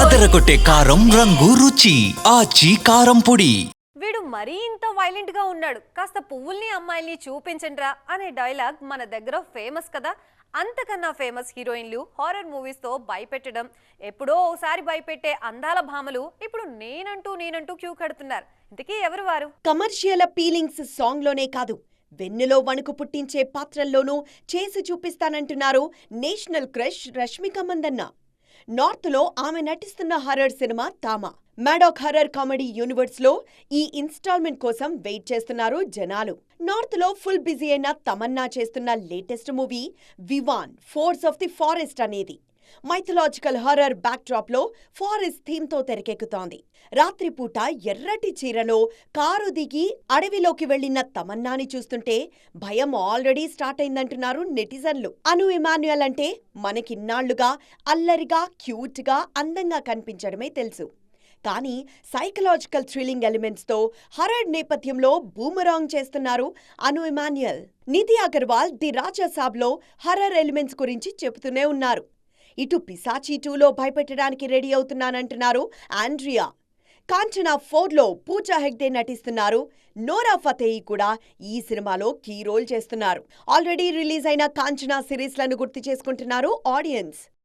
అదరగొట్టే కారం రంగు రుచి ఆచి కారం పొడి. వీడు మరీ ఇంత వైలెంట్గా ఉన్నాడు. కాస్త పువ్వుల్ని అమ్మాయిల్ని చూపించండ్రా అనే డైలాగ్ మన దగ్గర ఫేమస్ కదా. అంతకన్నా ఫేమస్ హీరోయిన్లు హారర్ మూవీస్తో భయపెట్టడం. ఎప్పుడో ఒకసారి భయపెట్టే అందాల భామలు ఇప్పుడు నేనంటూ నేనంటూ క్యూ కడుతున్నారు. ఇంతకీ ఎవరు వారు? కమర్షియల్ పీలింగ్స్ సాంగ్లోనే కాదు. వెన్నెలో వణుకు పుట్టించే పాత్రల్లోనూ చేసి చూపిస్తానంటున్నారు నేషనల్ క్రష్ రష్మిక మందన్న. నార్త్లో ఆమె నటిస్తున్న horror cinema Thama. Maddock horror comedy యూనివర్స్లో ఈ ఇన్స్టాల్మెంట్ కోసం వెయిట్ చేస్తున్నారు జనాలు. నార్త్లో ఫుల్ బిజీ అయిన తమన్నా చేస్తున్న latest movie Vvan force of the forest అనేది. మైథలాజికల్ హర్రర్ బ్యాక్డ్రాప్లో ఫారెస్ట్ థీమ్తో తెరకెక్కుతోంది. రాత్రిపూట ఎర్రటి చీరలో కారు దిగి అడవిలోకి వెళ్ళిన తమన్నాని చూస్తుంటే భయం ఆల్రెడీ స్టార్ట్ అయిందంటున్నారు నెటిజన్లు. అను ఇమాన్యుయల్ అంటే మనకిన్నాళ్ళుగా అల్లరిగా క్యూట్గా అందంగా కనిపించడమే తెలుసు. కానీ సైకలాజికల్ థ్రిల్లింగ్ ఎలిమెంట్స్తో హరడ్ హర్రర్ నేపథ్యంలో బూమరాంగ్ చేస్తున్నారు అను ఇమాన్యుయల్. నిధి అగర్వాల్ ది రాజాసాబ్లో హర్రర్ ఎలిమెంట్స్ గురించి చెబుతూనే ఉన్నారు. ఇటు పిశాచి టూలో భయపెట్టడానికి రెడీ అవుతున్నానంటున్నారు ఆండ్రియా. కాంచనా ఫోర్లో పూజా హెగ్డే నటిస్తున్నారు. నోరా ఫతేహి కూడా ఈ సినిమాలో కీ రోల్ చేస్తున్నారు. ఆల్రెడీ రిలీజ్ అయిన కాంచనా సిరీస్లను గుర్తు చేసుకుంటున్నారు ఆడియన్స్.